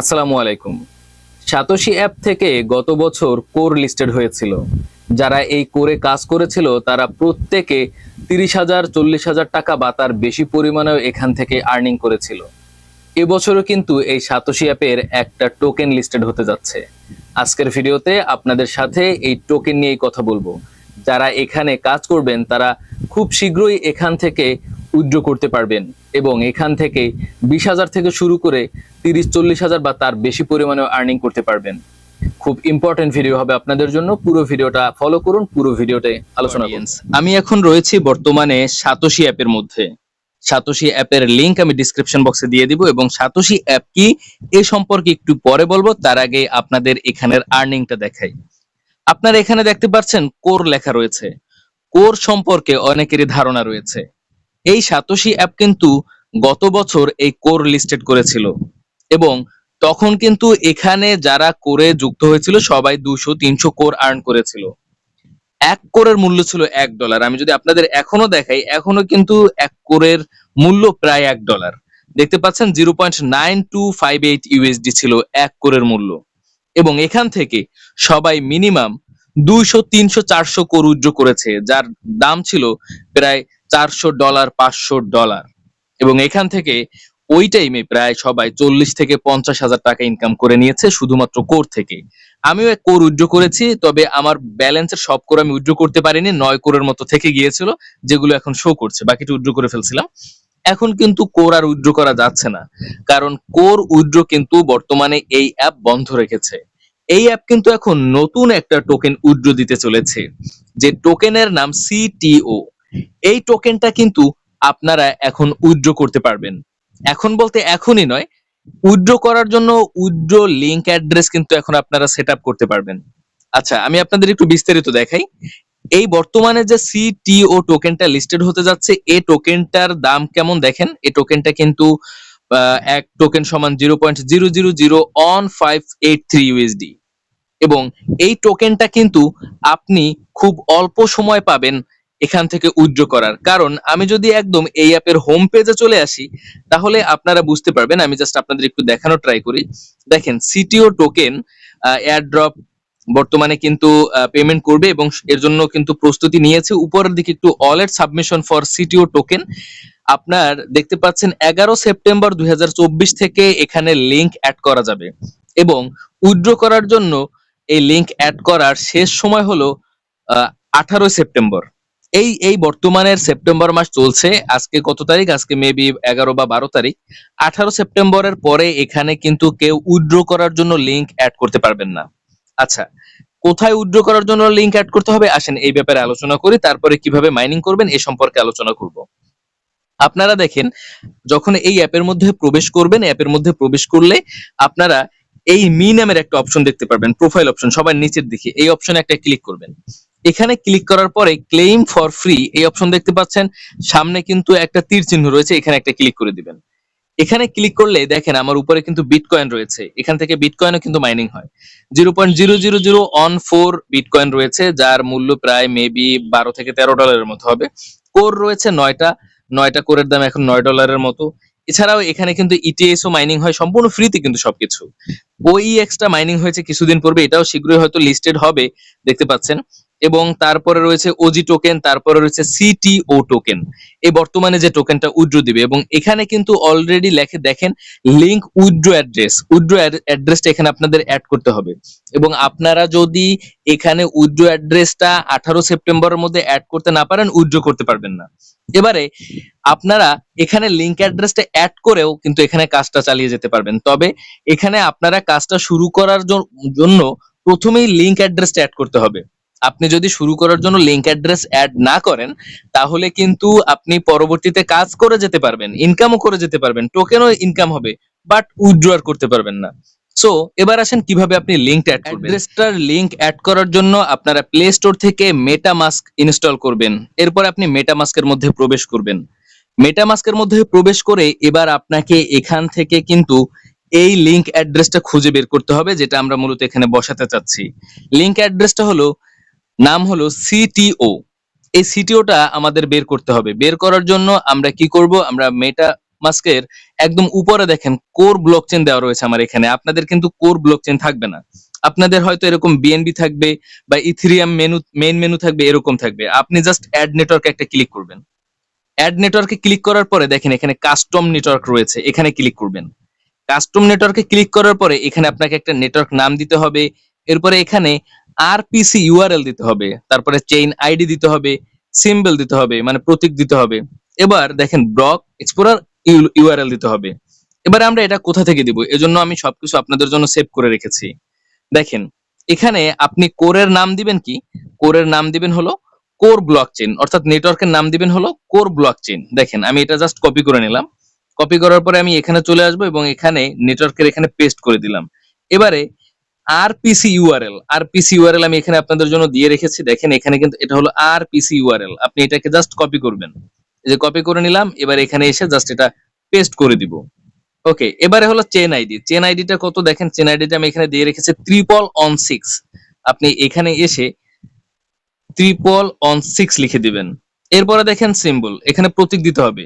আসসালামু আলাইকুম। Satoshi app থেকে গত বছর কোর লিস্টেড হয়েছিল। যারা এই কোরে কাজ করেছিল, তারা প্রত্যেকে তিরিশ হাজার, চল্লিশ হাজার টাকা বা তার বেশি পরিমাণেও এখান থেকে আর্নিং করেছিল। এবছরও কিন্তু এই সাতোশি অ্যাপের একটা টোকেন লিস্টেড হতে যাচ্ছে। আজকের ভিডিওতে আপনাদের সাথে এই টোকেন নিয়েই কথা বলব। যারা এখানে কাজ করবেন, তারা খুব শীঘ্রই এখান থেকে উইথড্র করতে পারবেন। এবং এখান থেকে বিশ হাজার থেকে শুরু করে তিরিশ, চল্লিশ হাজার বা তার বেশি পরিমাণে আর্নিং করতে পারবেন। খুব ইম্পর্টেন্ট ভিডিও হবে আপনাদের জন্য। পুরো ভিডিওটা ফলো করুন, পুরো ভিডিওতে আলোচনা করুন। আমি এখন রয়েছি বর্তমানে সাতোশি অ্যাপের মধ্যে। সাতোশি অ্যাপের লিংক আমি ডিসক্রিপশন বক্সে দিয়ে দিব এবং সাতোশি অ্যাপ কি, এ সম্পর্কে একটু পরে বলব, তার আগে আপনাদের এখানের আর্নিংটা দেখাই। আপনারা এখানে দেখতে পাচ্ছেন কোর লেখা রয়েছে। কোর সম্পর্কে অনেকেরই ধারণা রয়েছে। এই সাতোশি অ্যাপ কিন্তু গত বছর এই কোর লিস্টেড করেছিল। এবং তখন কিন্তু এখানে যারা কোরে যুক্ত হয়েছিল, সবাই দুশো, তিনশো কোর আর্ন করেছিল। এক কোরের মূল্য ছিল এক ডলার আমি যদি আপনাদের এখনও দেখাই, এখনও কিন্তু এক কোরের মূল্য প্রায় এক ডলার দেখতে পাচ্ছেন zero point nine two five eight USD ছিল এক কোরের মূল্য। এবং এখান থেকে সবাই মিনিমাম দুইশো তিনশো, চারশো কোর উজ্জ্ব করেছে, যার দাম ছিল প্রায় চারশো ডলার, পাঁচশো ডলার। এবং এখান থেকে ওই টাইমে প্রায় সবাই চল্লিশ থেকে পঞ্চাশ হাজার টাকা ইনকাম করে নিয়েছে, শুধুমাত্র কোর থেকে। আমিও এক কোর উজ্জ্ব করেছি, তবে আমার ব্যালেন্সের সব কোর আমি উজ্জ্ব করতে পারিনি, নয় কোরের মতো থেকে গিয়েছিল, যেগুলো এখন শো করছে। বাকিটা উজ্জ্ব করে ফেলছিলাম। এখন কিন্তু কোর আর উজ্জ্ব করা যাচ্ছে না, কারণ কোর উজ্জ্ব কিন্তু বর্তমানে এই অ্যাপ বন্ধ রেখেছে। এই অ্যাপ কিন্তু এখন নতুন একটা টোকেন উজ্জ্ব দিতে চলেছে, যে টোকেনের নাম সিটিও এই টোকেনটা কিন্তু আপনারা এখন উজ্জ্ব করতে পারবেন। এখন বলতে এখনই নয় উইথড্র করার জন্য উইথড্র লিংক অ্যাড্রেস কিন্তু এখন আপনারা সেট করতে পারবেন। আচ্ছা আমি আপনাদের একটু বিস্তারিত দেখাই। এই বর্তমানে যে সিটিও টোকেনটা লিস্টেড হতে যাচ্ছে এই টোকেনটার দাম কেমন দেখেন? এই টোকেনটা কিন্তু এক টোকেন সমান zero point zero zero zero one five eight three USD এবং এই টোকেনটা কিন্তু আপনি খুব অল্প সময় পাবেন এখান থেকে উইথড্র করার। কারণ আমি যদি একদম এই অ্যাপের হোম পেজে চলে আসি, তাহলে আপনারা বুঝতে পারবেন, আমি জাস্ট আপনাদের একটু দেখানো ট্রাই করি। দেখেন সিটিও টোকেন এয়ারড্রপ বর্তমানে কিন্তু পেমেন্ট করবে এবং এর জন্য কিন্তু প্রস্তুতি নিয়েছে। উপরের দিকে একটু wallet submission for CTO token আপনার দেখতে পাচ্ছেন, এগারো সেপ্টেম্বর দুই হাজার চব্বিশ থেকে এখানে লিংক অ্যাড করা যাবে। এবং উইথড্র করার জন্য এই লিংক অ্যাড করার শেষ সময় হলো আঠারো সেপ্টেম্বর। এই এই বর্তমানের সেপ্টেম্বর মাস চলছে। আজকে কত তারিখ? আজকে মেবি এগারো বা বারো তারিখ। আঠারো সেপ্টেম্বরের পরে এখানে কিন্তু কেউ উইথড্র করার জন্য লিংক অ্যাড করতে পারবেন না। আচ্ছা কোথায় উইথড্র করার জন্য লিংক অ্যাড করতে হবে? আসেন এই ব্যাপারে আলোচনা করি, তারপরে কীভাবে মাইনিং করবেন এ সম্পর্কে আলোচনা করব। আপনারা দেখেন, যখন এই অ্যাপের মধ্যে প্রবেশ করবেন অ্যাপের মধ্যে প্রবেশ করলে আপনারা এই মি নামের একটা অপশন দেখতে পারবেন প্রোফাইল অপশন সবার নিচের দিকে। এই অপশনে একটা ক্লিক করবেন। এখানে ক্লিক করার পরে ক্লেম ফর ফ্রি এই অপশন দেখতে পাচ্ছেন, সামনে কিন্তু একটা তীর চিহ্ন রয়েছে, এখানে একটা ক্লিক করে দিবেন। এখানে ক্লিক করলে দেখেন, আমার উপরে কিন্তু বিটকয়েন রয়েছে। এখান থেকে বিটকয়েনও কিন্তু মাইনিং হয়। Zero point zero zero zero one four bitcoin রয়েছে, যার মূল্য প্রায় মেবি বারো থেকে তেরো ডলারের মতো হবে। কোর রয়েছে নয়টা নয়টা কোরের দাম এখন নয় ডলারের মতো। এছাড়াও এখানে কিন্তু ইটিএস ও মাইনিং হয়, সম্পূর্ণ ফ্রিতে কিন্তু সবকিছু। ওই এক্সট্রা মাইনিং হয়েছে কিছুদিন পূর্বে, এটাও শীঘ্রই হয়তো লিস্টেড হবে, দেখতে পাচ্ছেন। এবং তারপরে রয়েছে ওজি টোকেন তারপরে রয়েছে সিটিও টোকেন এই বর্তমানে যে টোকেনটা উইথড্র দিবে এবং এখানে কিন্তু অলরেডি লেখে, দেখেন লিংক উইথড্র অ্যাড্রেস। উইথড্র অ্যাড্রেসটা এখানে আপনাদের অ্যাড করতে হবে। এবং আপনারা যদি এখানে উইথড্র অ্যাড্রেসটা আঠারো সেপ্টেম্বরের মধ্যে অ্যাড করতে না পারেন উইড্রো করতে পারবেন না। এবারে, আপনারা এখানে লিংক অ্যাড্রেসটা অ্যাড করেও কিন্তু এখানে কাজটা চালিয়ে যেতে পারবেন। তবে এখানে আপনারা কাজটা শুরু করার জন্য প্রথমেই লিংক অ্যাড্রেসটা অ্যাড করতে হবে। আপনি যদি শুরু করার জন্য লিংক অ্যাড্রেস অ্যাড না করেন, তাহলে কিন্তু আপনি পরবর্তীতে কাজ করে যেতে পারবেন ইনকামও করে যেতে পারবেন টোকেনও ইনকাম হবে বাট উইথড্র করতে পারবেন না। সো এবার আসেন কীভাবে আপনি লিংক অ্যাড করবেন। অ্যাড্রেসটার লিংক অ্যাড করার জন্য আপনারা প্লে স্টোর থেকে মেটামাস্ক ইনস্টল করবেন। এরপর আপনি মেটামাস্কের মধ্যে প্রবেশ করবেন। মেটামাস্কের মধ্যে প্রবেশ করে এবার আপনাকে এখান থেকে কিন্তু এই লিংক অ্যাড্রেসটা খুঁজে বের করতে হবে, যেটা আমরা মূলত এখানে বসাতে চাচ্ছি। লিংক অ্যাড্রেসটা হলো নাম হলো সিটিও এই সিটিওটা আমাদের বের করতে হবে। বের করার জন্য আমরা কি করব? আমরা মেটা মাস্কের একদম উপরে দেখেন কোর ব্লকচেন দেওয়া রয়েছে আমার এখানে। আপনাদের কিন্তু কোর ব্লকচেন থাকবে না। আপনাদের হয়তো এরকম বিএনবি থাকবে বা ইথিরিয়াম মেনু মেইন মেনু থাকবে, এরকম থাকবে। আপনি জাস্ট অ্যাড নেটওয়ার্ক একটা ক্লিক করবেন। অ্যাড নেটওয়ার্কে ক্লিক করার পরে দেখেন এখানে কাস্টম নেটওয়ার্ক রয়েছে। এখানে ক্লিক করবেন। কাস্টম নেটওয়ার্কে ক্লিক করার পরে এখানে আপনাকে একটা নেটওয়ার্ক নাম দিতে হবে। এরপরে এখানে আরপিসি ইউআরএল দিতে হবে, তারপরে চেইন আইডি দিতে হবে সিম্বল দিতে হবে মানে প্রতীক দিতে হবে। এবার দেখেন ব্লক এক্সপ্লোরার ইউআরএল দিতে হবে। এবার আমরা এটা কোথা থেকে দিব? এজন্য আমি সবকিছু আপনাদের জন্য সেভ করে রেখেছি। দেখেন, এখানে আপনি কোরের নাম দিবেন কি? কোরের নাম দিবেন হলো কোর ব্লকচেন অর্থাৎ নেটওয়ার্কের নাম দিবেন হলো কোর ব্লকচেন দেখেন, আমি এটা জাস্ট কপি করে নিলাম। কপি করার পরে আমি এখানে চলে আসব এবং এখানে নেটওয়ার্কের এখানে পেস্ট করে দিলাম। এবারে ইউআরএল আরপিসি ইউআরএল আমি এখানে আপনাদের জন্য দিয়ে রেখেছি। দেখেন, এখানে কিন্তু এটা হলো আরপিসি ইউআরএল আপনি এটাকে জাস্ট কপি করবেন। এই যে কপি করে নিলাম, এবার এখানে এসে জাস্ট এটা পেস্ট করে দিব। ওকে এবারে হলো চেন আইডি চেন আইডিটা কত? দেখেন চেন আইডিটা আমি এখানে দিয়ে রেখেছি ট্রিপল অন সিক্স আপনি এখানে এসে ট্রিপল অন সিক্স লিখে দিবেন। এরপরে দেখেন সিম্বল এখানে প্রতীক দিতে হবে।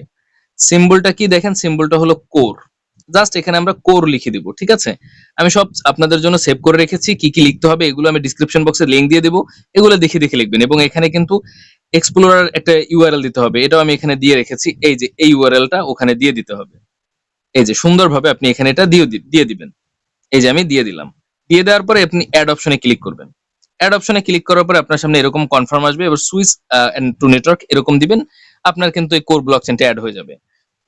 সিম্বলটা কি? দেখেন সিম্বলটা হলো কোর জাস্ট এখানে আমরা কোর লিখে দিব, ঠিক আছে? আমি সব আপনাদের জন্য সেভ করে রেখেছি, কি কি লিখতে হবে এগুলো আমি ডিসক্রিপশন বক্সে লিংক দিয়ে দেবো, এগুলো দেখে দেখে লিখবেন। এবং এখানে কিন্তু এক্সপ্লোরার একটা ইউআরএল দিতে হবে, এটাও আমি এখানে দিয়ে রেখেছি, এই যে এই ইউআরএলটা ওখানে দিয়ে দিতে হবে। এই যে সুন্দরভাবে আপনি এখানে এটা দিয়ে দিয়ে দিবেন। এই যে আমি দিয়ে দিলাম। দিয়ে দেওয়ার পরে আপনি অ্যাড অপশনে ক্লিক করবেন। অ্যাড অপশনে ক্লিক করার পরে আপনার সামনে এরকম কনফার্ম আসবে, এবার সুইচ টু নেটওয়ার্ক এরকম দিবেন, আপনার কিন্তু এই কোর ব্লকচেনটা অ্যাড হয়ে যাবে।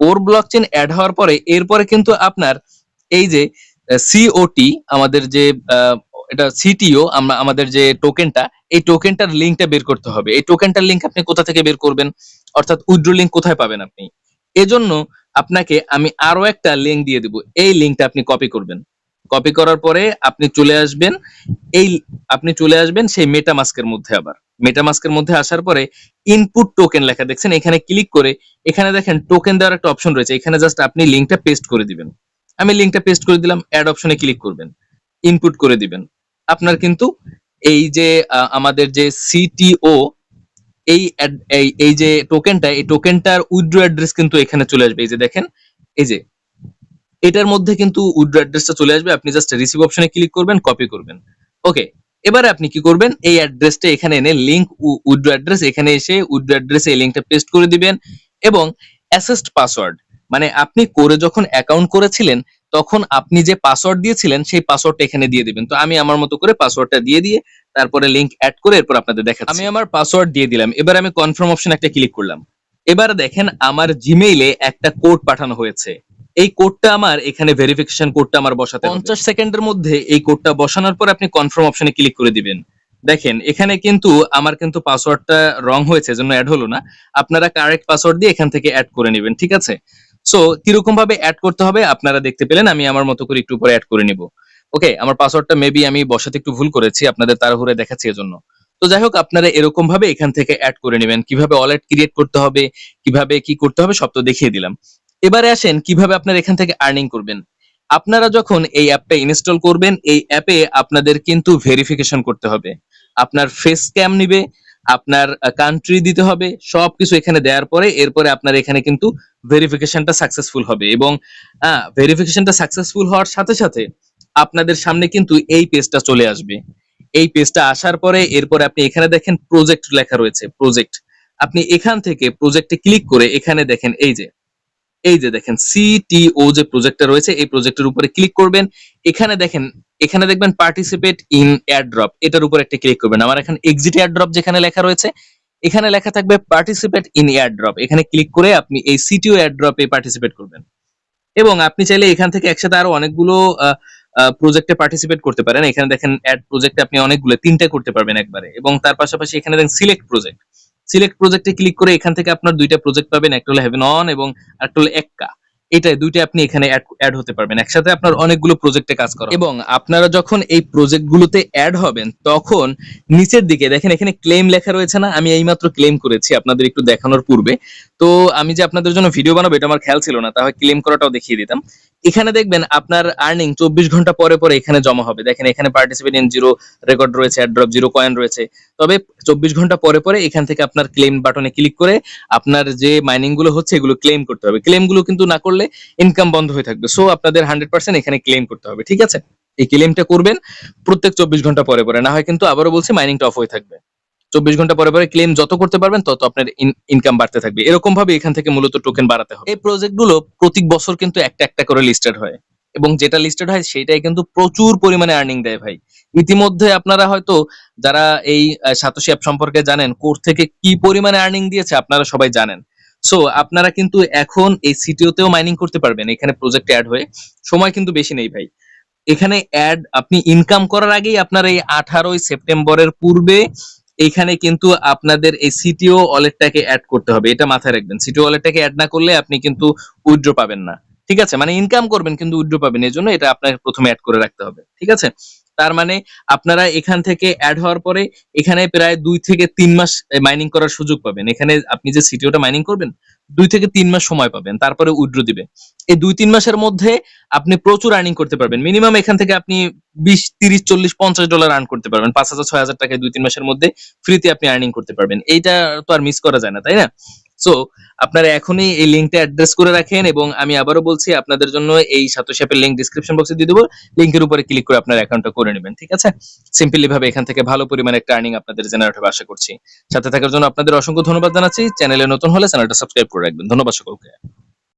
কোর ব্লকচেন অ্যাড হওয়ার পরে এরপরে কিন্তু আপনার এই যে সিওটি আমাদের যে এটা সিটিও আমরা, আমাদের যে টোকেনটা এই টোকেনটার লিঙ্কটা বের করতে হবে। এই টোকেনটার লিঙ্ক আপনি কোথা থেকে বের করবেন? অর্থাৎ উইড্রো লিঙ্ক কোথায় পাবেন আপনি? এজন্য আপনাকে আমি আরও একটা লিঙ্ক দিয়ে দিব। এই লিঙ্কটা আপনি কপি করবেন। কপি করার পরে আপনি চলে আসবেন। এই আপনি চলে আসবেন সেই মেটামাস্কের মধ্যে আবার। মেটামাস্কের মধ্যে আসার পরে ইনপুট টোকেন লেখা দেখছেন, এখানে ক্লিক করে এখানে দেখেন টোকেন দেওয়ার একটা অপশন রয়েছে। এখানে জাস্ট আপনি লিঙ্কটা পেস্ট করে দিবেন। আমি লিঙ্কটা পেস্ট করে দিলাম অ্যাড অপশনে ক্লিক করবেন। ইনপুট করে দিবেন। আপনার কিন্তু এই যে আমাদের যে সিটিও এই এই যে টোকেনটা এই টোকেনটার উইথড্র অ্যাড্রেস কিন্তু এখানে চলে আসবে। এই যে দেখেন, এই যে এটার মধ্যে কিন্তু উইথড্র অ্যাড্রেসটা চলে আসবে। আপনি জাস্ট রিসিভ অপশনে ক্লিক করবেন কপি করবেন। ওকে এবারে আপনি কি করবেন? এই অ্যাড্রেসটা এখানে এনে লিংক উইথড্র অ্যাড্রেস, এখানে এসে উইথড্র অ্যাড্রেসে এই লিংকটা পেস্ট করে দিবেন এবং অ্যাসেস্ট পাসওয়ার্ড মানে আপনি করে যখন অ্যাকাউন্ট করেছিলেন, তখন আপনি যে পাসওয়ার্ড দিয়েছিলেন, সেই পাসওয়ার্ডটা এখানে দিয়ে দিবেন। তো আমি আমার মতো করে পাসওয়ার্ডটা দিয়ে দিয়ে তারপরে লিংক অ্যাড করে এরপর আপনাদের দেখাচ্ছি। আমি আমার পাসওয়ার্ড দিয়ে দিলাম। এবার আমি কনফার্ম অপশন একটা ক্লিক করলাম। এবার দেখেন আমার জিমেইলে একটা কোড পাঠানো হয়েছে। এই কোডটা আমার, এখানে ভেরিফিকেশন কোডটা আমার বসাতে পঞ্চাশ সেকেন্ডের মধ্যে এই কোডটা বসানোর পর আপনি কনফার্ম অপশনে ক্লিক করে দিবেন। দেখেন, এখানে কিন্তু আমার কিন্তু পাসওয়ার্ডটা রং হয়েছে, এজন্য অ্যাড হলো না। আপনারা কারেক্ট পাসওয়ার্ড দিয়ে এখান থেকে অ্যাড করে নেবেন, ঠিক আছে? সো কীরকম ভাবে অ্যাড করতে হবে আপনারা দেখতে পেলেন, আমি আমার মতো করে একটু পরে অ্যাড করে নিব। ওকে আমার পাসওয়ার্ডটা মেবি আমি বসাতে একটু ভুল করেছি, আপনাদের তাড়াহুড়ে দেখাচ্ছি এজন্য। তো যাই হোক, আপনারা এরকম ভাবে এখান থেকে অ্যাড করে নেবেন, কীভাবে ওয়ালেট ক্রিয়েট করতে হবে, কীভাবে কি করতে হবে, সব তো দেখিয়ে দিলাম। এবারে আসেন, কীভাবে আপনারা এখান থেকে আর্নিং করবেন? আপনারা যখন এই অ্যাপটা ইনস্টল করবেন, এই অ্যাপে আপনাদের কিন্তু ভেরিফিকেশন করতে হবে। আপনার ফেস স্ক্যাম নিবে, আপনার কান্ট্রি দিতে হবে, সবকিছু এখানে দেওয়ার পরে, এরপরে আপনার এখানে কিন্তু ভেরিফিকেশনটা সাকসেসফুল হবে। এবং ভেরিফিকেশনটা সাকসেসফুল হওয়ার সাথে সাথে আপনাদের সামনে কিন্তু এই পেজটা চলে আসবে। এই পেজটা আসার পরে, এরপরে আপনি এখানে দেখেন প্রজেক্ট লেখা রয়েছে প্রজেক্ট আপনি এখান থেকে প্রজেক্টে ক্লিক করে এখানে দেখেন, এই যে এই যে দেখেন সিটিও যে প্রজেক্টটা রয়েছে, এই প্রজেক্টের উপরে ক্লিক করবেন। এখানে দেখেন, এখানে দেখবেন পার্টিসিপেট ইন এয়ারড্রপ এটার উপর একটা ক্লিক করবেন। আমার এখানে এক্সিট এয়ারড্রপ যেখানে লেখা রয়েছে, এখানে লেখা থাকবে পার্টিসিপেট ইন এয়ারড্রপ এখানে ক্লিক করে আপনি এই সিটিও এয়ারড্রপে পার্টিসিপেট করবেন। এবং আপনি চাইলে এখান থেকে একসাথে আরও অনেকগুলো প্রজেক্টে পার্টিসিপেট করতে পারেন। এখানে দেখেন অ্যাড প্রজেক্টে আপনি অনেকগুলো, তিনটে করতে পারবেন একবারে। এবং তার পাশাপাশি এখানে দেখেন সিলেক্ট প্রজেক্ট সিলেক্ট প্রজেক্টে ক্লিক করে এখান থেকে আপনার দুইটা প্রজেক্ট পাবেন, একটা হলো হেভেন অন এবং একটা হলো এক্কা এটাই দুইটা আপনি এখানে অ্যাড হতে পারবেন। একসাথে আপনার অনেকগুলো প্রজেক্টে কাজ করা এবং আপনারা যখন এই প্রজেক্টগুলোতে অ্যাড হবেন, তখন নিচের দিকে, দেখেন এখানে ক্লেম লেখা রয়েছে না? আমি এইমাত্র ক্লেম করেছি, আপনাদের একটু দেখানোর পূর্বে। তো আমি যে আপনাদের জন্য ভিডিও বানাবো, এটা আমার খেয়াল ছিল না, তাহলে ক্লেম করাটাও দেখিয়ে দিতাম। এখানে দেখবেন আপনার আর্নিং চব্বিশ ঘণ্টা পরে পরে এখানে জমা হবে। দেখেন এখানে পার্টিসিপেট ইন জিরো রেকর্ড রয়েছে অ্যাড্রপ জিরো কয়েন রয়েছে। তবে চব্বিশ ঘণ্টা পরে পরে এখান থেকে আপনার ক্লেম বাটনে ক্লিক করে আপনার যে মাইনিংগুলো হচ্ছে, এগুলো ক্লেম করতে হবে। ক্লেমগুলো কিন্তু না করলে ইনকাম বন্ধ হয়ে থাকবে। সো আপনাদের হান্ড্রেড পার্সেন্ট এখানে ক্লেম করতে হবে, ঠিক আছে? এই ক্লেমটা করবেন প্রত্যেক চব্বিশ ঘণ্টা পরে পরে। না হয় কিন্তু আবারও বলছি মাইনিংটা অফ হয়ে থাকবে। চব্বিশ ঘণ্টা পরে পরে ক্লেম যত করতে পারবেন, তত আপনার ইনকাম বাড়তে থাকবে। এরকম ভাবে এখান থেকে মূলত টোকেন বাড়াতে হবে। এই প্রজেক্টগুলো প্রতি বছর কিন্তু একটা একটা করে লিস্টেড হয়। এবং যেটা লিস্টেড হয়, সেটাই কিন্তু প্রচুর পরিমাণে আর্নিং দেয় ভাই। ইতিমধ্যে আপনারা হয়তো যারা এই সাতোশি অ্যাপ সম্পর্কে জানেন, কোর থেকে কি পরিমাণে আর্নিং দিয়েছে আপনারা সবাই জানেন। সো আপনারা কিন্তু এখন এই সিটিওতেও মাইনিং করতে পারবেন, এখানে প্রজেক্ট অ্যাড হয়ে। সময় কিন্তু বেশি নেই ভাই। এখানে অ্যাড আপনি ইনকাম করার আগেই আপনার এই আঠারোই সেপ্টেম্বরের পূর্বে এখানে কিন্তু আপনাদের এই সিটিও ওয়ালেটটাকে অ্যাড করতে হবে, এটা মাথায় রাখবেন। সিটিও ওয়ালেটটাকে অ্যাড না করলে আপনি কিন্তু উইথড্র পাবেন না। ঠিক আছে? মানে ইনকাম করবেন কিন্তু উইথড্র পাবেন এই জন্য এটা আপনাকে প্রথমে অ্যাড করে রাখতে হবে। ঠিক আছে? তার মানে আপনারা এখান থেকে অ্যাড হওয়ার পরে এখানে প্রায় দুই থেকে তিন মাস মাইনিং করার সুযোগ পাবেন। এখানে আপনি যে সিটিওটা মাইনিং করবেন, দুই থেকে তিন মাস সময় পাবেন, তারপরে উইথড্র দিবে। এই দুই তিন মাসের মধ্যে আপনি প্রচুর আর্নিং করতে পারবেন। মিনিমাম এখান থেকে আপনি বিশ, তিরিশ, চল্লিশ, পঞ্চাশ ডলার আর্ন করতে পারবেন। পাঁচ হাজার, ছয় হাজার টাকায় দুই তিন মাসের মধ্যে ফ্রিতে আপনি আর্নিং করতে পারবেন। এইটা তো আর মিস করা যায় না, তাই না? সো আপনারা এখনই এই লিঙ্কটা অ্যাড্রেস করে রাখেন এবং আমি আবারও বলছি, আপনাদের জন্য এই সাতোশি অ্যাপের লিঙ্ক ডিসক্রিপশন বক্সে দিয়ে দেবো। লিঙ্কের উপরে ক্লিক করে আপনার অ্যাকাউন্টটা করে নেবেন, ঠিক আছে? সিম্পলি ভাবে এখান থেকে ভালো পরিমাণে একটা আর্নিং আপনাদের জেনারেট হবে, আশা করছি। সাথে থাকার জন্য আপনাদের অসংখ্য ধন্যবাদ জানাচ্ছি। চ্যানেলে নতুন হলে চ্যানেলটা সাবস্ক্রাইব করে রাখবেন। ধন্যবাদ সকলকে।